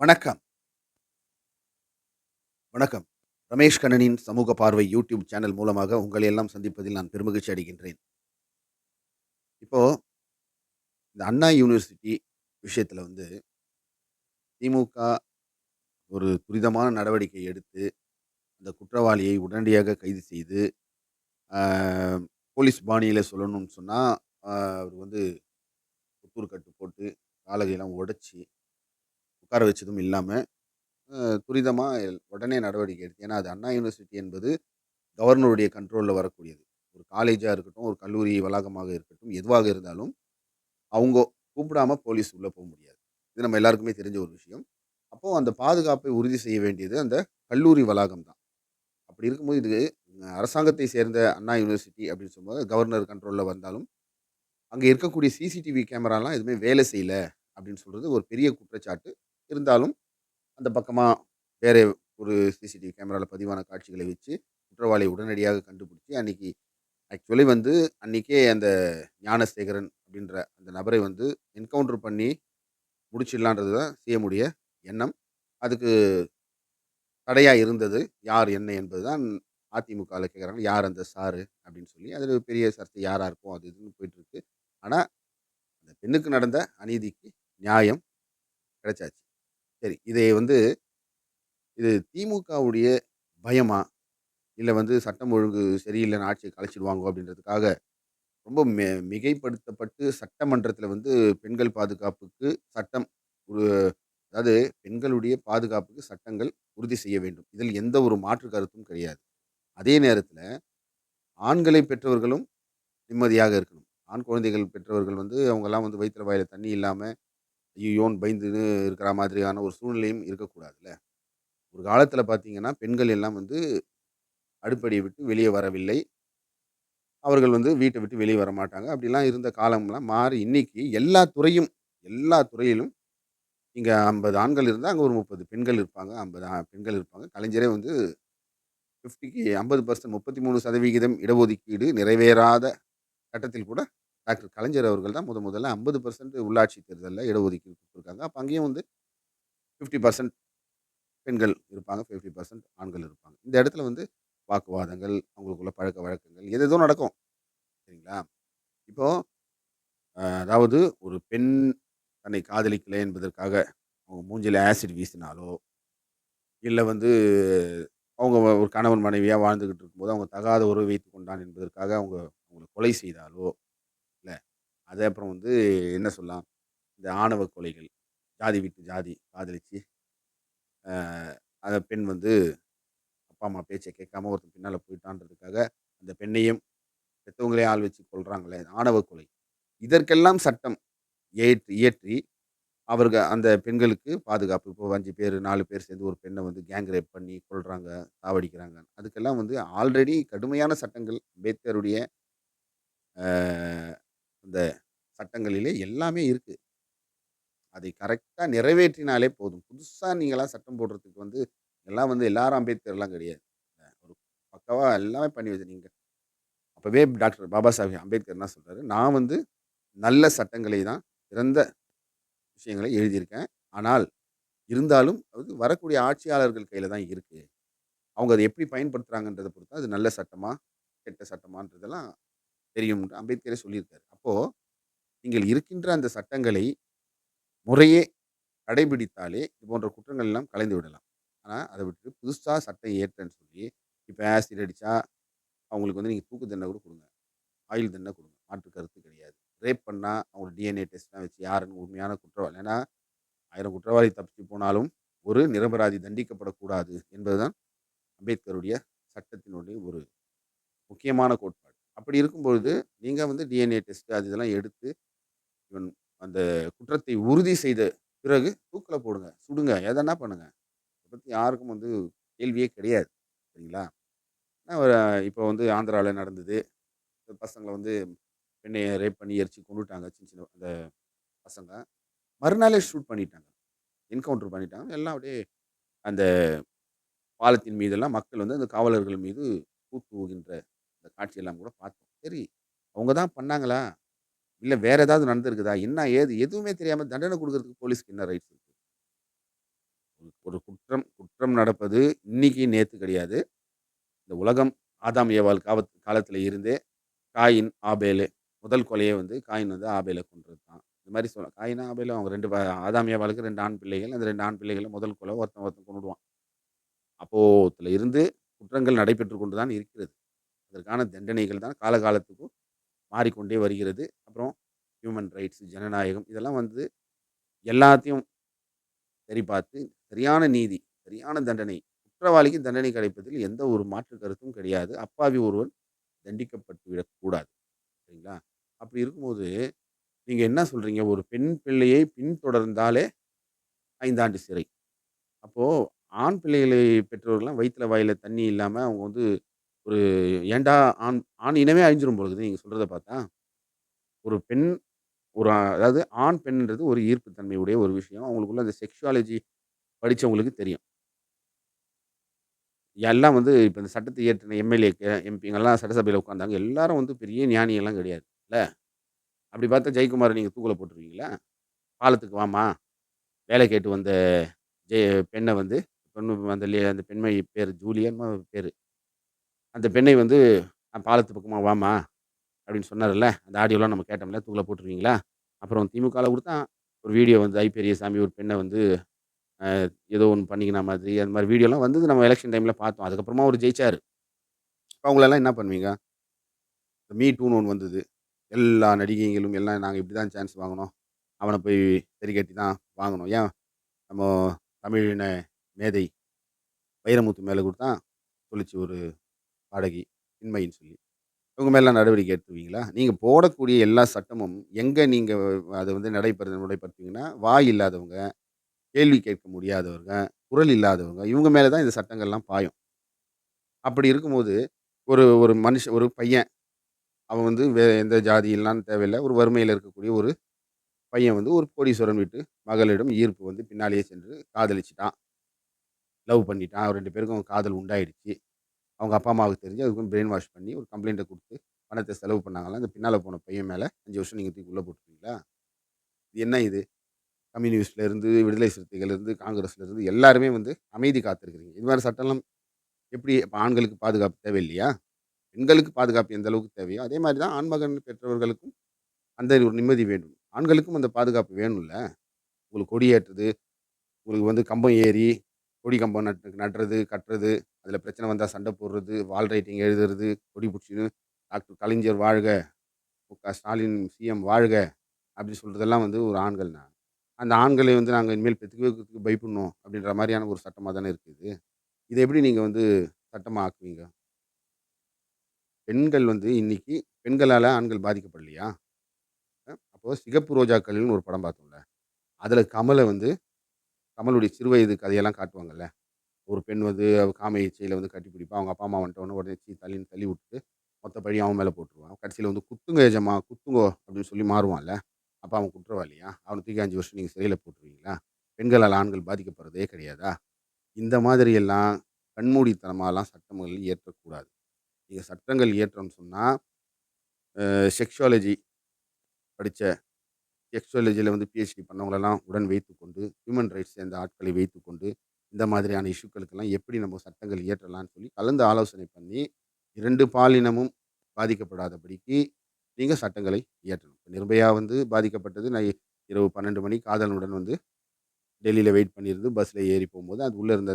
வணக்கம். வணக்கம். ரமேஷ் கண்ணனின் சமூக பார்வை யூடியூப் சேனல் மூலமாக உங்களை எல்லாம் சந்திப்பதில் நான் பெருமகிழ்ச்சி அடைகின்றேன். இப்போ இந்த அண்ணா யூனிவர்சிட்டி விஷயத்தில் வந்து திமுக ஒரு துரிதமான நடவடிக்கை எடுத்து, அந்த குற்றவாளியை உடனடியாக கைது செய்து, போலீஸ் பாணியில் சொல்லணும்னு சொன்னால் அவர் வந்து புத்தூர் கட்டு போட்டு, காலகையெல்லாம் உடைச்சி உட்கார வச்சதும் இல்லாமல் துரிதமாக உடனே நடவடிக்கை எடுத்து ஏன்னா, அது அண்ணா யூனிவர்சிட்டி என்பது கவர்னருடைய கண்ட்ரோலில் வரக்கூடியது. ஒரு காலேஜாக இருக்கட்டும், ஒரு கல்லூரி வளாகமாக இருக்கட்டும், எதுவாக இருந்தாலும், அவங்க கூப்பிடாம போலீஸ் உள்ளே போக முடியாது. இது நம்ம எல்லாருக்குமே தெரிஞ்ச ஒரு விஷயம். அப்போது அந்த பாதுகாப்பை உறுதி செய்ய வேண்டியது அந்த கல்லூரி வளாகம் தான். அப்படி இருக்கும்போது இது அரசாங்கத்தை சேர்ந்த அண்ணா யூனிவர்சிட்டி அப்படின்னு சொல்லும்போது, கவர்னர் கண்ட்ரோலில் வந்தாலும், அங்கே இருக்கக்கூடிய சிசிடிவி கேமராலாம் எதுவுமே வேலை செய்யல அப்படின்னு சொல்கிறது ஒரு பெரிய குற்றச்சாட்டு. இருந்தாலும், அந்த பக்கமாக வேற ஒரு சிசிடிவி கேமராவில் பதிவான காட்சிகளை வச்சு, குற்றவாளியை உடனடியாக கண்டுபிடிச்சி அன்றைக்கி ஆக்சுவலி வந்து அன்றைக்கே அந்த ஞானசேகரன் அப்படின்ற அந்த நபரை வந்து என்கவுண்டர் பண்ணி முடிச்சிடலான்றது தான் சிஎம்முடைய எண்ணம். அதுக்கு தடையாக இருந்தது யார், என்ன என்பது தான் அதிமுகவில் கேட்குறாங்க. யார் அந்த சாரு அப்படின்னு சொல்லி. அதில் பெரிய சர்ச்சை யாராக இருக்கும்? அது இதுன்னு போயிட்டுருக்கு. ஆனால் அந்த பெண்ணுக்கு நடந்த அநீதிக்கு நியாயம் கிடைச்சாச்சு. சரி, இதை வந்து இது திமுகவுடைய பயமா? இல்லை வந்து சட்டம் ஒழுங்கு சரியில்லைன்னு ஆட்சியை கலைச்சிடுவாங்க அப்படின்றதுக்காக, ரொம்ப மி மிகைப்படுத்தப்பட்டு சட்டமன்றத்தில் வந்து பெண்கள் பாதுகாப்புக்கு சட்டம் ஒரு அதாவது பெண்களுடைய பாதுகாப்புக்கு சட்டங்கள் உறுதி செய்ய வேண்டும். இதில் எந்த ஒரு மாற்று கருத்தும் கிடையாது. அதே நேரத்தில் ஆண்களை பெற்றவர்களும் நிம்மதியாக இருக்கணும். ஆண் குழந்தைகள் பெற்றவர்கள் வந்து அவங்கெல்லாம் வந்து வயிற்றுல வாயில் தண்ணி இல்லாமல் ஐயோன் பயந்துன்னு இருக்கிற மாதிரியான ஒரு சூழ்நிலையும் இருக்கக்கூடாதுல்ல. ஒரு காலத்தில் பார்த்தீங்கன்னா, பெண்கள் எல்லாம் வந்து அடுப்படியை விட்டு வெளியே வரவில்லை. அவர்கள் வந்து வீட்டை விட்டு வெளியே வர மாட்டாங்க அப்படிலாம் இருந்த காலம்லாம் மாறி இன்னைக்கு எல்லா துறையும் எல்லா துறையிலும் இங்கே ஐம்பது ஆண்கள் இருந்தால் அங்கே ஒரு 30 பெண்கள் இருப்பாங்க. 50 ஆ பெண்கள் இருப்பாங்க. கலைஞரே வந்து 50க்கு 50% 33% இடஒதுக்கீடு நிறைவேறாத கட்டத்தில் கூட டாக்டர் கலைஞர் அவர்கள் தான் முத முதல்ல 50% உள்ளாட்சி தேர்தலில் இடஒதுக்கீடு கொடுத்துருக்காங்க அப்போ அங்கேயும் வந்து 50% பெண்கள் இருப்பாங்க. 50% ஆண்கள் இருப்பாங்க. இந்த இடத்துல வந்து வாக்குவாதங்கள், அவங்களுக்குள்ள பழக்க வழக்கங்கள் எது எதுவும் நடக்கும். சரிங்களா? இப்போது அதாவது ஒரு பெண் தன்னை காதலிக்கலை என்பதற்காக, அவங்க மூஞ்சில் ஆசிட் வீசினாலோ, இல்லை வந்து அவங்க ஒரு கணவன் மனைவியாக வாழ்ந்துக்கிட்டு இருக்கும்போது, அவங்க தகாத உறவு வைத்துக் கொண்டான் என்பதற்காக அவங்க அவங்கள கொலை செய்தாலோ, அது அப்புறம் வந்து என்ன சொல்லலாம்? இந்த ஆணவ கொலைகள், ஜாதி விட்டு ஜாதி காதலிச்சு, அந்த பெண் வந்து அப்பா, அம்மா பேச்சை கேட்காம ஒருத்தன் பின்னால் போயிட்டான்றதுக்காக, அந்த பெண்ணையும் பெற்றவங்களையும் ஆள் வச்சு கொள்கிறாங்களே ஆணவ கொலை. இதற்கெல்லாம் சட்டம் ஏற்றி இயற்றி, அவர்கள் அந்த பெண்களுக்கு பாதுகாப்பு. இப்போ அஞ்சு பேர் நாலு பேர் சேர்ந்து ஒரு பெண்ணை வந்து கேங் ரேப் பண்ணி கொள்கிறாங்க சாவடிக்கிறாங்க. அதுக்கெல்லாம் வந்து ஆல்ரெடி கடுமையான சட்டங்கள் அம்பேத்கருடைய அந்த சட்டங்களிலே எல்லாமே இருக்குது அதை கரெக்டாக நிறைவேற்றினாலே போதும். புதுசாக நீங்களாம் சட்டம் போடுறதுக்கு வந்து எல்லாம் வந்து எல்லாரும் அம்பேத்கர்லாம் கிடையாது. ஒரு பக்காவா எல்லாமே பண்ணி வச்சிருக்கீங்க. அப்பவே டாக்டர் பாபா சாஹேப் அம்பேத்கர் என்ன சொல்கிறாரு நான் வந்து நல்ல சட்டங்களை தான், சிறந்த விஷயங்களை எழுதியிருக்கேன். ஆனால், இருந்தாலும் அது வரக்கூடிய ஆட்சியாளர்கள் கையில் தான் இருக்குது அவங்க அதை எப்படி பயன்படுத்துகிறாங்கன்றதை பொறுத்து அது நல்ல சட்டமாக கெட்ட சட்டமான்றதெல்லாம் தெரியும் அம்பேத்கரே சொல்லியிருக்காரு. அப்போ, நீங்கள் இருக்கின்ற அந்த சட்டங்களை முறையே கடைபிடித்தாலே, இது போன்ற குற்றங்கள் எல்லாம் கலைந்து விடலாம். ஆனால் அதை விட்டு புதுசாக சட்டம் ஏற்றன்னு சொல்லி, இப்போ ஆசிட் அடித்தா அவங்களுக்கு வந்து நீங்கள் தூக்கு தண்டனை கூட கொடுங்க ஆயுள் தண்டனை கொடுங்க மாற்று கருத்து கிடையாது. ரேப் பண்ணால் அவங்களோட டிஎன்ஏ டெஸ்ட்லாம் வச்சு யாருன்னு உண்மையான குற்றவாளி ஏன்னா, ஆயிரம் குற்றவாளி தப்பிச்சு போனாலும், ஒரு நிரபராதி தண்டிக்கப்படக்கூடாது என்பதுதான் அம்பேத்கருடைய சட்டத்தினுடைய ஒரு முக்கியமான கோட்பாடு. அப்படி இருக்கும்பொழுது, நீங்கள் வந்து டிஎன்ஏ டெஸ்ட் அது இதெல்லாம் எடுத்து, இவன் அந்த குற்றத்தை உறுதி செய்த பிறகு தூக்கில் போடுங்க, சுடுங்க, எதனா பண்ணுங்க. இதை பற்றி யாருக்கும் வந்து கேள்வியே கிடையாது. சரிங்களா? அ இப்போ வந்து ஆந்திராவில் நடந்தது. பசங்களை வந்து பெண்ணையை ரேப் பண்ணி எரிச்சு கொண்டுட்டாங்க சின்ன சின்ன அந்த பசங்க. மறுநாளே ஷூட் பண்ணிட்டாங்க. என்கவுண்டர் பண்ணிட்டாங்க. எல்லாம் அப்படியே அந்த பாலத்தின் மீதெல்லாம் மக்கள் வந்து அந்த காவலர்கள் மீது கூத்து தூவுகின்ற அந்த காட்சியெல்லாம் கூட பார்த்தோம். சரி, அவங்க தான் பண்ணாங்களா? இல்லை வேற ஏதாவது நடந்திருக்குதா? என்ன ஏது எதுவுமே தெரியாமல் தண்டனை கொடுக்கறதுக்கு போலீஸ்க்கு என்ன ரைட்ஸ் இருக்கு? ஒரு குற்றம் குற்றம் நடப்பது இன்னைக்கு, நேற்று கிடையாது. இந்த உலகம் ஆதாம், ஏவாள் காவத் காலத்தில் இருந்தே காயின், ஆபேலு முதல் கொலையே வந்து காயின் வந்து ஆபேல கொன்றது தான். இந்த மாதிரி சொல்லலாம். காயினா ஆபேல அவங்க ரெண்டு ஆதாம், ஏவாளுக்கு ரெண்டு ஆண் பிள்ளைகள். அந்த ரெண்டு ஆண் பிள்ளைகளை முதல் கொலை ஒருத்தன் ஒருத்தன் கொண்டுடுவான் அப்போத்தில் இருந்து குற்றங்கள் நடைபெற்று கொண்டு தான் இருக்கிறது. அதற்கான தண்டனைகள் தான் காலகாலத்துக்கும் மாறிக்கொண்டே வருகிறது. அப்புறம் ஹியூமன் ரைட்ஸ், ஜனநாயகம் இதெல்லாம் வந்து எல்லாத்தையும் சரி பார்த்து, சரியான நீதி, சரியான தண்டனை, குற்றவாளிக்கு தண்டனை கிடைப்பதில் எந்த ஒரு மாற்று கருத்தும் கிடையாது. அப்பாவி ஒருவன் தண்டிக்கப்பட்டு விடக்கூடாது. சரிங்களா? அப்படி இருக்கும்போது, நீங்கள் என்ன சொல்கிறீங்க ஒரு பெண் பிள்ளையை பின்தொடர்ந்தாலே ஐந்தாண்டு சிறை. அப்போது ஆண் பிள்ளைகளை பெற்றோர்கள்லாம் வயிற்றில் வாயில் தண்ணி இல்லாமல் அவங்க வந்து ஒரு ஏன்டா ஆண் ஆண் இனமே அழிஞ்சிரும் பொழுது நீங்கள் சொல்கிறத பார்த்தா. ஒரு பெண் ஒரு அதாவது ஆண், பெண்ன்றது ஒரு ஈர்ப்பு தன்மையுடைய ஒரு விஷயம். அவங்களுக்குள்ள அந்த செக்ஷுவாலஜி படித்தவங்களுக்கு தெரியும். எல்லாம் வந்து இப்போ இந்த சட்டத்தை இயற்றின எம்.எல்.ஏ.க்கு, எம்பிங்கெல்லாம் சட்டசபையில் உட்காந்தாங்க எல்லாரும் வந்து பெரிய ஞானியெல்லாம் கிடையாது. இல்லை அப்படி பார்த்தா ஜெயக்குமார் நீங்கள் தூக்கில் போட்டுருவீங்களா? பாலத்துக்கு வாமா வேலை கேட்டு வந்த ஜெய பெண்ணை வந்து பெண்ணு அந்த அந்த பெண்மை பேர் ஜூலியன் பேர் அந்த பெண்ணை வந்து பாலத்து பக்கமாக வாம்மா, அப்படின்னு சொன்னார்ல அந்த ஆடியோலாம் நம்ம கேட்டோம்ல. தூக்கில் போட்டுருவீங்களா? அப்புறம் திமுகவில் கொடுத்தா ஒரு வீடியோ வந்து ஐ. பெரியசாமி ஒரு பெண்ணை வந்து ஏதோ ஒன்று பண்ணிக்கின மாதிரி, அந்த மாதிரி வீடியோலாம் வந்து நம்ம எலெக்ஷன் டைமில் பார்த்தோம். அதுக்கப்புறமா ஒரு ஜெயிச்சாரு. அவங்களெல்லாம் என்ன பண்ணுவீங்க? மீ டூன்னு ஒன்று வந்தது. எல்லா நடிகைகளும் எல்லாம் நாங்கள் இப்படி தான் சான்ஸ் வாங்கினோம் அவனை போய் சரி கட்டி தான் வாங்கணும். ஏன் நம்ம தமிழின மேதை வைரமுத்து மேலே கொடுத்தா தான் ஒரு அடகி இன்மைன்னு சொல்லி. இவங்க மேலாம் நடவடிக்கை எடுத்துருவீங்களா? நீங்கள் போடக்கூடிய எல்லா சட்டமும் எங்கே நீங்கள் அதை வந்து நடைபெற நடைப்படுத்துவீங்கன்னா, வாய் இல்லாதவங்க, கேள்வி கேட்க முடியாதவங்க, குரல் இல்லாதவங்க, இவங்க மேலே தான் இந்த சட்டங்கள்லாம் பாயும். அப்படி இருக்கும்போது, ஒரு ஒரு மனுஷன் ஒரு பையன், அவன் வந்து வே எந்த ஜாதியெல்லாம் தேவையில்ல. ஒரு வறுமையில் இருக்கக்கூடிய ஒரு பையன் வந்து ஒரு கோடீஸ்வரன் வீட்டு மகளிடம் ஈர்ப்பு வந்து பின்னாலேயே சென்று காதலிச்சிட்டான் லவ் பண்ணிட்டான். ரெண்டு பேருக்கும் காதல் உண்டாயிடுச்சு. அவங்க அப்பா, அம்மாவுக்கு தெரிஞ்சு அதுக்கும் பிரெயின் வாஷ் பண்ணி ஒரு கம்ப்ளைண்ட்டை கொடுத்து பணத்தை செலவு பண்ணாங்களா அந்த பின்னால் போன பையன் மேலே அஞ்சு வருஷம் நீங்கள் தூக்கி உள்ளே போட்டுருவீங்களா? இது என்ன இது? கம்யூனிஸ்ட்லேருந்து விடுதலை சிறுத்தைகள்லேருந்து காங்கிரஸ்லேருந்து எல்லாருமே வந்து அமைதி காத்திருக்கிறீங்க. இது மாதிரி சட்டம்லாம் எப்படி இப்போ ஆண்களுக்கு பாதுகாப்பு தேவையில்லையா? பெண்களுக்கு பாதுகாப்பு எந்த அளவுக்கு தேவையோ, அதே மாதிரி தான் ஆண்மகன் பெற்றவர்களுக்கும் அந்த ஒரு நிம்மதி வேண்டும். ஆண்களுக்கும் அந்த பாதுகாப்பு வேணும்ல. உங்களுக்கு கொடி உங்களுக்கு வந்து கம்பம் ஏறி, கொடி கம்பம் நட் நடுறது, கட்டுறது, அதில் பிரச்சனை வந்தால் சண்டை போடுறது, வால் ரைட்டிங் எழுதுறது, கொடி பிடிச்சின்னு டாக்டர் கலைஞர் வாழ்க! க ஸ்டாலின் சிஎம் வாழ்க! அப்படி சொல்கிறதெல்லாம் வந்து ஒரு ஆண்கள் தான். அந்த ஆண்களை வந்து நாங்கள் இனிமேல் பெத்துக்கவே பயப்படணும் அப்படின்ற மாதிரியான ஒரு சட்டமாக தானே இருக்குது இது. எப்படி நீங்கள் வந்து சட்டமாக ஆக்குவீங்க? பெண்கள் வந்து இன்றைக்கி பெண்களால் ஆண்கள் பாதிக்கப்படலையா? அப்போது சிகப்பு ரோஜாக்கள்னு ஒரு படம் பார்த்தோம்ல. அதில் கமலை வந்து கமலுடைய சிறுவயது கதையெல்லாம் காட்டுவாங்கல்ல. ஒரு பெண் வந்து அவ காம இச்சையில வந்து கட்டிப்பிடிப்பா. அவங்க அப்பா, அம்மா வந்துட்டோனே உடனே சீ தள்ளின்னு தள்ளி விட்டுட்டு, மொத்த படி அவன் மேலே போட்டுருவான். கடைசியில் வந்து "குத்துங்க எஜமா, குத்துங்கோ" அப்படின்னு சொல்லி மாறுவான்ல. அப்பா அவன் குற்றவாளியா? அவனை தூக்கி அஞ்சு வருஷம் நீங்கள் சிறையில் போட்டுருவீங்களா? பெண்களால் ஆண்கள் பாதிக்கப்படுறதே கிடையாதா? இந்த மாதிரியெல்லாம் கண்மூடித்தனமாலாம் சட்டங்கள் இயற்றக்கூடாது. நீங்கள் சட்டங்கள் இயற்றோம்னு சொன்னால் செக்ஷுவாலஜி படித்த செக்ஷுவாலஜியில் வந்து பிஹெச்டி பண்ணவங்களெல்லாம் உடன் வைத்துக்கொண்டு, ஹியூமன் ரைட்ஸ் சேர்ந்த ஆட்களை வைத்துக்கொண்டு, இந்த மாதிரியான இஷ்யூக்களுக்கெல்லாம் எப்படி நம்ம சட்டங்கள் இயற்றலாம்னு சொல்லி கலந்து ஆலோசனை பண்ணி, இரண்டு பாலினமும் பாதிக்கப்படாதபடிக்கு நீங்கள் சட்டங்களை இயற்றணும். நிர்பயா வந்து பாதிக்கப்பட்டது நை இரவு 12 மணி காதலனுடன் வந்து டெல்லியில் வெயிட் பண்ணியிருந்து பஸ்ஸில் ஏறி போகும்போது அது உள்ளே இருந்த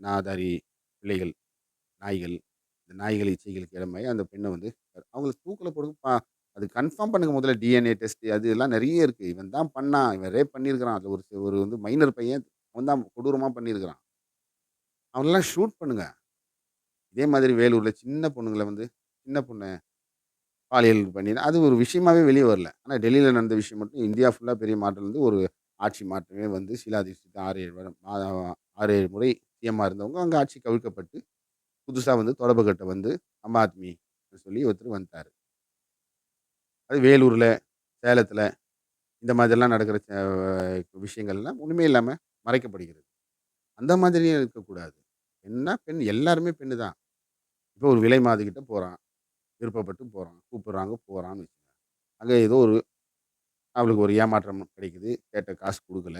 நாதாரி பிள்ளைகள், நாய்கள், இந்த நாய்கள் இச்சைகளுக்கு இடமாயி அந்த பெண்ணை வந்து அவங்கள தூக்கில் போடுங்க பா அது கன்ஃபார்ம் பண்ணுங்க முதல்ல டிஎன்ஏ டெஸ்ட் அது எல்லாம் நிறைய இருக்குது இவன் தான் பண்ணான். இவன் ரேப் பண்ணியிருக்கிறான். அதில் ஒரு ஒரு வந்து மைனர் பையன் அவன் தான் கொடூரமாக பண்ணியிருக்கிறான். அவனெல்லாம் ஷூட் பண்ணுங்க. இதே மாதிரி வேலூரில் சின்ன பொண்ணுங்களை வந்து சின்ன பொண்ணு பாலியல் பண்ணி அது ஒரு விஷயமாவே வெளியே வரல. ஆனால் டெல்லியில் நடந்த விஷயம் மட்டும் இந்தியா ஃபுல்லாக பெரிய மாற்றம் வந்து ஒரு ஆட்சி மாற்றமே வந்து ஷீலா தீட்சித் 6, 7 வருடம் ஆ 6, 7 முறை சிஎம்மா இருந்தவங்க அங்கே ஆட்சி கவிழ்க்கப்பட்டு, புதுசாக வந்து தொடர்புகட்ட வந்து அம் ஆத்மி சொல்லி ஒருத்தர் வந்துட்டாரு. அது வேலூரில் சேலத்தில் இந்த மாதிரிலாம் நடக்கிற ச விஷயங்கள்லாம் ஒன்றுமே இல்லாமல் மறைக்கப்படுகிறது. அந்த மாதிரியும் இருக்கக்கூடாது. பெண்ணா பெண் எல்லாருமே பெண்ணு தான். இப்போ ஒரு விலை மாதுகிட்ட போகிறான் விருப்பப்பட்டு போகிறான் கூப்பிட்றாங்க போகிறான்னு வச்சுக்கோங்க அங்கே ஏதோ ஒரு அவளுக்கு ஒரு ஏமாற்றம் கிடைக்குது. கேட்ட காசு கொடுக்கல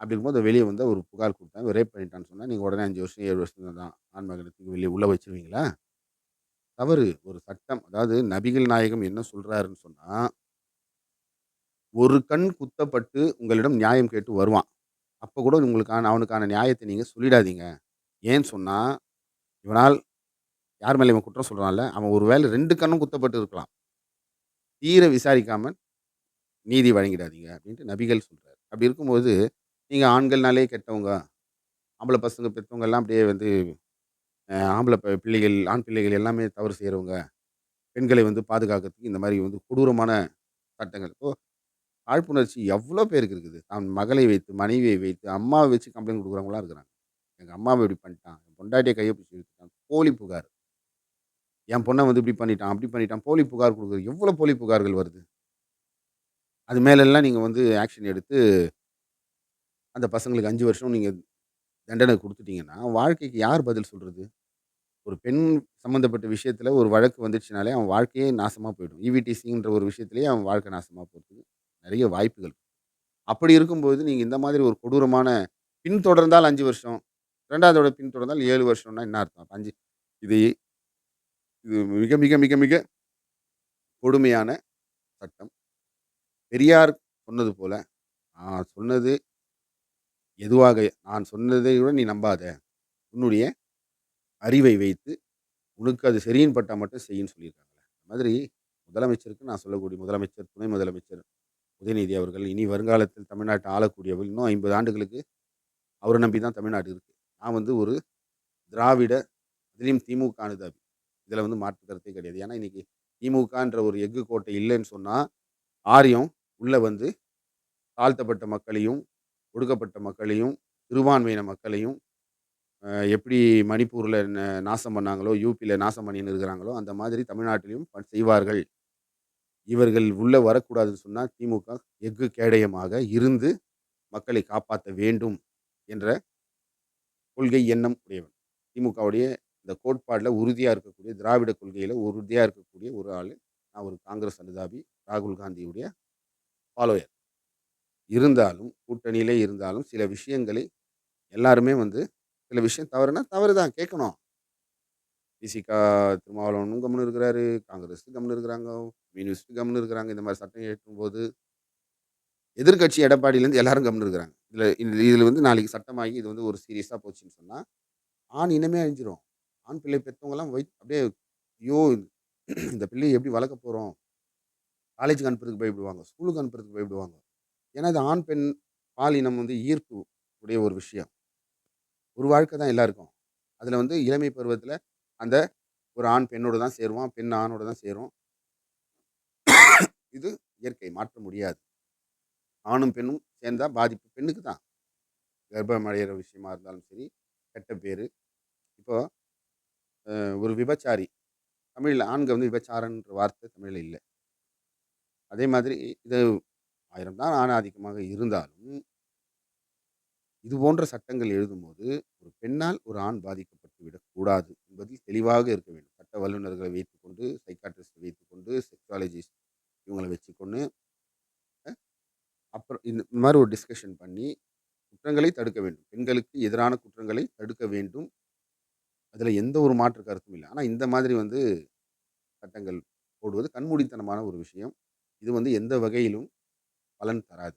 அப்படி இருக்கும்போது வெளியே வந்து ஒரு புகார் கொடுத்தாங்க ரேப் பண்ணிட்டான்னு சொன்னால் நீங்கள் உடனே அஞ்சு வருஷம், ஏழு வருஷம் தான் ஆண்மகன வெளியே உள்ளே உள்ள வச்சுருவீங்களா? தவறு. ஒரு சட்டம் அதாவது நபிகள் நாயகம் என்ன சொல்கிறாருன்னு சொன்னால் ஒரு கண் குத்தப்பட்டு உங்களிடம் நியாயம் கேட்டு வருவான். அப்போ கூட உங்களுக்கான அவனுக்கான நியாயத்தை நீங்கள் சொல்லிடாதீங்க. ஏன்னு சொன்னால் இவனால் யார் மேலே இவன் குற்றம் சொல்கிறான்ல அவன் ஒரு வேள 2 கண்ணும் குத்தப்பட்டு இருக்கலாம். தீர விசாரிக்காம நீதி வழங்கிடாதீங்க அப்படின்ட்டு நபிகள் சொல்கிறார் அப்படி இருக்கும்போது, நீங்கள் ஆண்கள்னாலே கெட்டவங்க, ஆம்பளை பசங்க பெற்றவங்க எல்லாம் அப்படியே வந்து ஆம்பளை பிள்ளைகள், ஆண் பிள்ளைகள் எல்லாமே தவறு செய்கிறவங்க பெண்களை வந்து பாதுகாக்கிறதுக்கு இந்த மாதிரி வந்து கொடூரமான சட்டங்கள். இப்போது காழ்ப்புணர்ச்சி எவ்வளோ பேருக்கு இருக்குது. தன் மகளை வைத்து, மனைவியை வைத்து, அம்மாவை வச்சு கம்ப்ளைண்ட் கொடுக்குறவங்களாம் இருக்கிறாங்க. எங்கள் அம்மாவை இப்படி பண்ணிட்டான். என் பொண்டாட்டியை கையை பிடிச்சி இழுத்துட்டான். போலி புகார். என் பொண்ணை வந்து இப்படி பண்ணிட்டான், அப்படி பண்ணிட்டான். போலி புகார் கொடுக்குறது எவ்வளோ போலி புகார்கள் வருது. அது மேலெல்லாம் நீங்கள் வந்து ஆக்ஷன் எடுத்து அந்த பசங்களுக்கு அஞ்சு வருஷம் நீங்கள் தண்டனை கொடுத்துட்டீங்கன்னா வாழ்க்கைக்கு யார் பதில் சொல்கிறது ஒரு பெண் சம்மந்தப்பட்ட விஷயத்தில் ஒரு வழக்கு வந்துடுச்சுனாலே, அவன் வாழ்க்கையே நாசமாக போயிடும். ஈவிடிசிங்கிற ஒரு விஷயத்துலேயே அவன் வாழ்க்கை நாசமாக போகிறது நிறைய வாய்ப்புகள். அப்படி இருக்கும்போது, நீங்கள் இந்த மாதிரி ஒரு கொடூரமான பின்தொடர்ந்தால் அஞ்சு வருஷம், ரெண்டாவதோட பின்தொடர்ந்தால் ஏழு வருஷம்னா என்ன அர்த்தம்? அஞ்சு இது இது மிக, மிக, மிக, மிக கொடுமையான சட்டம். பெரியார் சொன்னது போல, நான் சொன்னது எதுவாக நான் சொன்னதை விட நீ நம்பாத. உன்னுடைய அறிவை வைத்து, உனக்கு அது சரியின் பட்டா மட்டும் செய்யின்னு சொல்லியிருக்காங்களே அந்த மாதிரி முதலமைச்சருக்கு நான் சொல்லக்கூடிய முதலமைச்சர், துணை முதலமைச்சர் உதயநிதி அவர்கள், இனி வருங்காலத்தில் தமிழ்நாட்டை ஆளக்கூடியவர். இன்னும் 50 ஆண்டுகளுக்கு அவரை நம்பி தான் தமிழ்நாடு இருக்கு. நான் வந்து ஒரு திராவிட, அதிலும் திமுக அனுதாபி. இதில் வந்து மாற்று கருத்தே கிடையாது. ஏன்னா, இன்னைக்கு திமுகன்ற ஒரு எஃகு கோட்டை இல்லைன்னு சொன்னால் ஆரியம் உள்ளே வந்து தாழ்த்தப்பட்ட மக்களையும், ஒடுக்கப்பட்ட மக்களையும், சிறுபான்மையின மக்களையும் எப்படி மணிப்பூரில் நாசம் பண்ணாங்களோ, யூபியில் நாசம் பண்ணின்னு இருக்கிறாங்களோ, அந்த மாதிரி தமிழ்நாட்டிலையும் செய்வார்கள். இவர்கள் உள்ளே வரக்கூடாதுன்னு சொன்னால் திமுக எஃகு கேடயமாக இருந்து மக்களை காப்பாற்ற வேண்டும் என்ற கொள்கை எண்ணம் உடையவன். திமுகவுடைய இந்த கோட்பாடில் உறுதியாக இருக்கக்கூடிய, திராவிட கொள்கையில் உறுதியாக இருக்கக்கூடிய ஒரு ஆள் நான் ஒரு காங்கிரஸ் அனுதாபி. ராகுல் காந்தியுடைய ஃபாலோயர். இருந்தாலும், கூட்டணியிலே இருந்தாலும் சில விஷயங்களை எல்லாருமே வந்து சில விஷயம் தவறுனா தவறு தான் கேட்கணும். பிசிகா திருமாவளவனும் கம்முன்னு இருக்கிறாரு. காங்கிரஸ் கம்முன்னு இருக்கிறாங்க. கம்யூனிஸ்ட் கம்முன்னு இருக்கிறாங்க. இந்த மாதிரி சட்டம் இயற்றும்போது எதிர்க்கட்சி எடப்பாடியிலேருந்து எல்லாரும் கம்முனு இருக்கிறாங்க. இதில் இதில் வந்து நாளைக்கு சட்டமாகி இது வந்து ஒரு சீரியஸாக போச்சுன்னு சொன்னால் ஆண் இனமே அழிஞ்சிரும். ஆண் பிள்ளை பெற்றவங்கலாம் வை அப்படியே ஐயோ! இந்த பிள்ளையை எப்படி வளர்க்க போகிறோம் காலேஜுக்கு அனுப்புறதுக்கு பயப்படுவாங்க. ஸ்கூலுக்கு அனுப்புறதுக்கு பயப்படுவாங்க. ஏன்னா, இது ஆண், பெண் பாலினம் வந்து ஈர்ப்பு உடைய ஒரு விஷயம். ஒரு வாழ்க்கை தான் எல்லாருக்கும். அதில் வந்து இளமை பருவத்தில் அந்த ஒரு ஆண் பெண்ணோடு தான் சேருவான். பெண் ஆணோட தான் சேரும். இது இயற்கை மாற்ற முடியாது. ஆணும், பெண்ணும் சேர்ந்தால் பாதிப்பு பெண்ணுக்கு தான். கர்ப்பமடைகிற விஷயமா இருந்தாலும் சரி, கெட்ட பேர் இப்போ ஒரு விபச்சாரி. தமிழில் ஆண்கள் வந்து விபச்சாரன்ற வார்த்தை தமிழில் இல்லை அதே மாதிரி இது ஆயிரம் தான் ஆண் ஆதிக்கமாக இருந்தாலும் இது போன்ற சட்டங்கள் எழுதும்போது, ஒரு பெண்ணால் ஒரு ஆண் பாதிக்கப்படும் விடக்கூடாது என்பதில் தெளிவாக இருக்க வேண்டும். சட்ட வல்லுநர்களை வைத்துக்கொண்டு, சைக்காட்ரிஸ்டை வைத்துக்கொண்டு, செக்ஸாலஜிஸ்ட் இவங்களை வச்சுக்கொண்டு அப்புறம் இந்த மாதிரி ஒரு டிஸ்கஷன் பண்ணி, குற்றங்களை தடுக்க வேண்டும். பெண்களுக்கு எதிரான குற்றங்களை தடுக்க வேண்டும். அதில் எந்த ஒரு மாற்று கருத்தும் இல்லை ஆனால் இந்த மாதிரி வந்து சட்டங்கள் போடுவது கண்மூடித்தனமான ஒரு விஷயம். இது வந்து எந்த வகையிலும் பலன் தராது.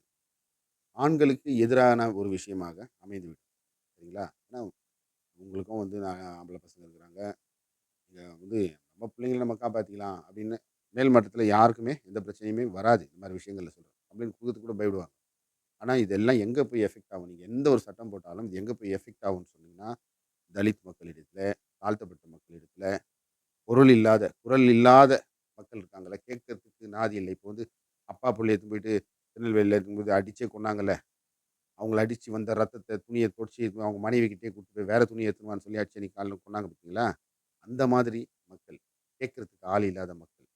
ஆண்களுக்கு எதிரான ஒரு விஷயமாக அமைந்துவிடும். சரிங்களா? ஏன்னா, உங்களுக்கும் வந்து நான் ஆம்பளை பசங்க இருக்கிறாங்க. இங்கே வந்து நம்ம பிள்ளைங்கள நம்ம காப்பாற்றிக்கலாம் அப்படின்னு மேல் மட்டத்தில் யாருக்குமே எந்த பிரச்சனையுமே வராது. இந்த மாதிரி விஷயங்களில் சொல்கிறோம் அப்படின்னு கொடுத்து கூட பயப்படுவாங்க. ஆனால் இதெல்லாம் எங்கே போய் எஃபெக்ட் ஆகும்? நீங்கள் எந்த ஒரு சட்டம் போட்டாலும் இது எங்கே போய் எஃபெக்ட் ஆகும்னு சொன்னீங்கன்னா, தலித் மக்களிடத்தில் தாழ்த்தப்பட்ட மக்களிடத்தில் பொருள் இல்லாத, குரல் இல்லாத மக்கள் இருக்காங்கல்ல, கேட்கறதுக்கு நாதி இல்லை இப்போ வந்து அப்பா புள்ளைய எடுத்துன்னு போயிட்டு திருநெல்வேலியில் இருக்கும்போது அடிச்சே கொண்டாங்கல்ல அவங்கள அடித்து வந்த ரத்தத்தை துணியை தொடச்சி அவங்க மனைவிக்கிட்டே கூட்டு போய் வேறு துணியை எடுத்துருவான்னு சொல்லி அடிச்சு அன்னைக்கு காலைல கொன்னாங்க பார்த்தீங்களா? அந்த மாதிரி மக்கள். கேட்குறதுக்கு ஆள் இல்லாத மக்கள்.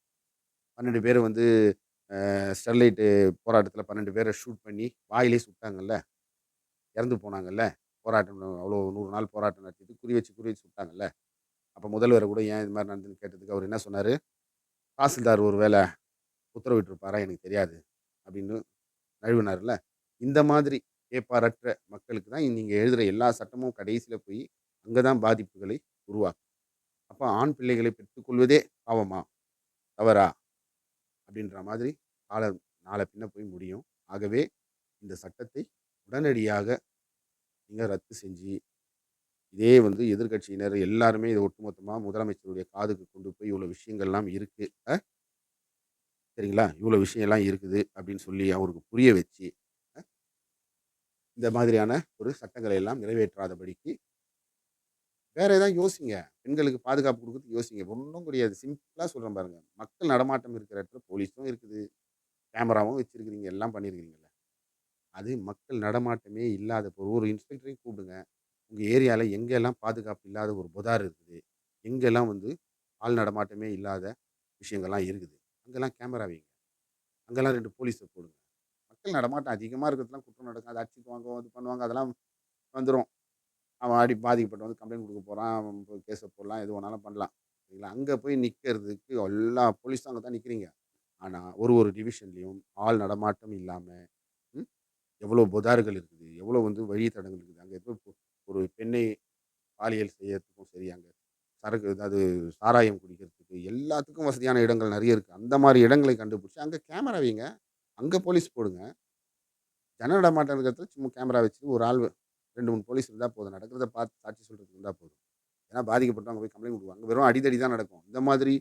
பன்னெண்டு பேர் வந்து ஸ்டெர்லைட்டு போராட்டத்தில் பன்னெண்டு பேரை ஷூட் பண்ணி வாயிலே சுட்டாங்கல்ல. இறந்து போனாங்கல்ல. போராட்டம் அவ்வளோ நூறு நாள் போராட்டம் நடத்திட்டு குறி வச்சு குறி வச்சு சுட்டாங்கல்ல. அப்போ முதல்வரை கூட ஏன் இது மாதிரி நடந்துன்னு கேட்டதுக்கு அவர் என்ன சொன்னார் தாசில்தார் ஒரு வேலை உத்தரவிட்டிருப்பாரா எனக்கு தெரியாது. அப்படின்னு நழுவினார்ல. இந்த மாதிரி கேப்பாரற்ற மக்களுக்கு தான் நீங்கள் எழுதுகிற எல்லா சட்டமும் கடைசியில் போய் அங்கே தான் பாதிப்புகளை உருவாக்கும். அப்போ ஆண் பிள்ளைகளை பெற்றுக்கொள்வதே பாவமா? தவறா? அப்படின்ற மாதிரி கால நாளை பின்ன போய் முடியும். ஆகவே இந்த சட்டத்தை உடனடியாக நீங்கள் ரத்து செஞ்சு, இதே வந்து எதிர்க்கட்சியினர் எல்லாருமே இதை ஒட்டுமொத்தமாக முதலமைச்சருடைய காதுக்கு கொண்டு போய் இவ்வளோ விஷயங்கள்லாம் இருக்குது சரிங்களா? இவ்வளோ விஷயம்லாம் இருக்குது அப்படின்னு சொல்லி அவருக்கு புரிய வச்சு, இந்த மாதிரியான ஒரு சட்டங்களை எல்லாம் நிறைவேற்றாதபடிக்கு வேற ஏதாவது யோசிங்க. பெண்களுக்கு பாதுகாப்பு கொடுக்குறது யோசிங்க. ஒன்றும் கிடையாது. சிம்பிளாக சொல்கிறேன் பாருங்க. மக்கள் நடமாட்டம் இருக்கிற இடத்துல போலீஸும் இருக்குது. கேமராவும் வச்சுருக்குறீங்க எல்லாம் பண்ணியிருக்கிறீங்கல்ல. அது மக்கள் நடமாட்டமே இல்லாத ஒரு ஒரு இன்ஸ்பெக்டரையும் கூப்பிடுங்க. உங்கள் ஏரியாவில் எங்கெல்லாம் பாதுகாப்பு இல்லாத ஒரு புதார் இருக்குது. எங்கெல்லாம் வந்து ஆள் நடமாட்டமே இல்லாத விஷயங்கள்லாம் இருக்குது. அங்கெல்லாம் கேமரா வைங்க. அங்கெல்லாம் ரெண்டு போலீஸை போடுங்க. மக்கள் நடமாட்டம் அதிகமாக இருக்கிறதுலாம் குற்றம் நடக்கும். அதை அடிச்சுக்குவாங்க, இது பண்ணுவாங்க. அதெல்லாம் வந்துடும் அவன் அடி பாதிக்கப்பட்டு வந்து கம்ப்ளைண்ட் கொடுக்க போகிறான் கேஸை போய் போடலாம். எது வேணாலும் பண்ணலாம். சரிங்களா? அங்கே போய் நிற்கிறதுக்கு எல்லா போலீஸும் அங்கே தான் நிற்கிறீங்க ஆனால் ஒரு ஒரு டிவிஷன்லேயும் ஆள் நடமாட்டம் இல்லாமல் எவ்வளோ புதார்கள் இருக்குது. எவ்வளோ வந்து வழி தடங்கள் இருக்குது. அங்கே இப்போ ஒரு பெண்ணை பாலியல் செய்யறதுக்கும் சரி, அங்கே சரக்கு அதாவது சாராயம் குடிக்கிறதுக்கு எல்லாத்துக்கும் வசதியான இடங்கள் நிறைய இருக்குது அந்த மாதிரி இடங்களை கண்டுபிடிச்சி அங்கே கேமரா வைங்க. அங்கே போலீஸ் போடுங்க. ஜன மாட்டம் இருக்கிறத சும்மா கேமரா வச்சு ஒரு ஆள் 2, 3 போலீஸ் இருந்தால் போதும். நடக்கிறத பார்த்து சாட்சி சொல்கிறதுக்கு இருந்தால் போதும். ஏன்னா பாதிக்கப்பட்டவங்க போய் கம்ப்ளைண்ட் கொடுப்பாங்க அங்க வெறும் அடிதடி தான் நடக்கும். இந்த மாதிரி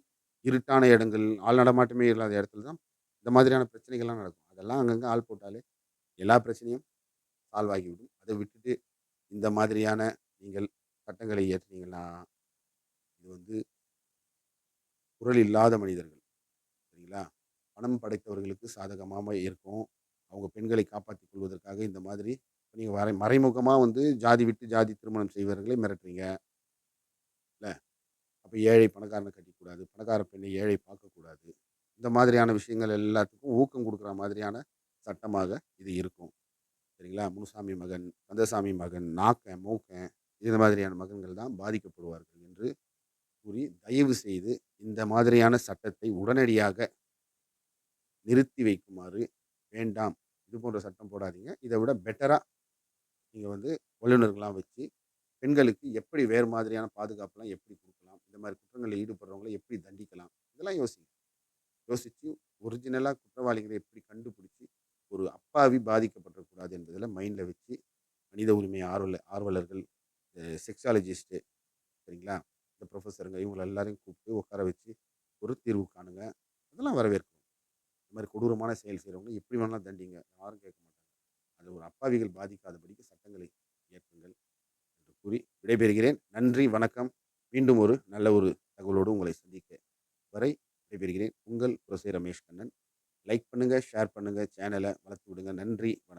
இருட்டான இடங்கள், ஆள் நடமாட்டமே இல்லாத இடத்துல தான் இந்த மாதிரியான பிரச்சனைகள்லாம் நடக்கும். அதெல்லாம் அங்கங்கே ஆள் போட்டாலே எல்லா பிரச்சனையும் சால்வ் ஆகிவிடும். அதை விட்டுட்டு இந்த மாதிரியான நீங்கள் சட்டங்களை இயற்றினீங்கன்னா, இது வந்து குரல் இல்லாத மனிதர்கள். பணம் படைத்தவர்களுக்கு சாதகமாக இருக்கும். அவங்க பெண்களை காப்பாற்றிக் கொள்வதற்காக இந்த மாதிரி நீங்கள் வரை மறைமுகமாக வந்து ஜாதி விட்டு ஜாதி திருமணம் செய்வர்களை மிரட்டுறீங்க. இல்லை அப்போ ஏழை பணக்காரனை கட்டிக்கூடாது பணக்கார பெண்ணை ஏழை பார்க்கக்கூடாது. இந்த மாதிரியான விஷயங்கள் எல்லாத்துக்கும் ஊக்கம் கொடுக்குற மாதிரியான சட்டமாக இது இருக்கும். சரிங்களா? முனுசாமி மகன், கந்தசாமி மகன், நாக்கன், மூக்கன் இந்த மாதிரியான மகன்கள் தான் பாதிக்கப்படுவார்கள் என்று கூறி, தயவு செய்து இந்த மாதிரியான சட்டத்தை உடனடியாக நிறுத்தி வைக்குமாறு வேண்டாம். இது போன்ற சட்டம் போடாதீங்க. இதை விட பெட்டராக நீங்கள் வந்து வல்லுனர்கள்லாம் வச்சு, பெண்களுக்கு எப்படி வேறு மாதிரியான பாதுகாப்புலாம் எப்படி கொடுக்கலாம் இந்த மாதிரி குற்றங்களில் ஈடுபடுறவங்களை எப்படி தண்டிக்கலாம்? இதெல்லாம் யோசிங்க. யோசித்து ஒரிஜினலாக குற்றவாளிகளை எப்படி கண்டுபிடிச்சி ஒரு அப்பாவி பாதிக்கப்படக்கூடாது என்பதில் மைண்டில் வச்சு, மனித உரிமை ஆர்வல ஆர்வலர்கள், செக்ஸாலஜிஸ்ட்டு சரிங்களா? இந்த ப்ரொஃபஸருங்க இவங்கள எல்லாரையும் கூப்பிட்டு உட்கார வச்சு, ஒரு தீர்வு காணுங்க. அதெல்லாம் வரவேற்கிறோம். கொடூரமான செயல் செய்கிறவங்க எப்படி வேணாலும் தண்டிங்க. யாரும் கேட்க மாட்டாங்க. அது ஒரு அப்பாவிகள் பாதிக்காதபடிக்கு சட்டங்களை இயக்குங்கள் என்று கூறி விடைபெறுகிறேன். நன்றி, வணக்கம். மீண்டும் ஒரு நல்ல ஒரு தகவலோடு உங்களை சந்திக்க வரை விடைபெறுகிறேன். உங்கள் புரசை ரமேஷ் கண்ணன். லைக் பண்ணுங்கள் ஷேர் பண்ணுங்கள் சேனலை வளர்த்து விடுங்க. நன்றி, வணக்கம்.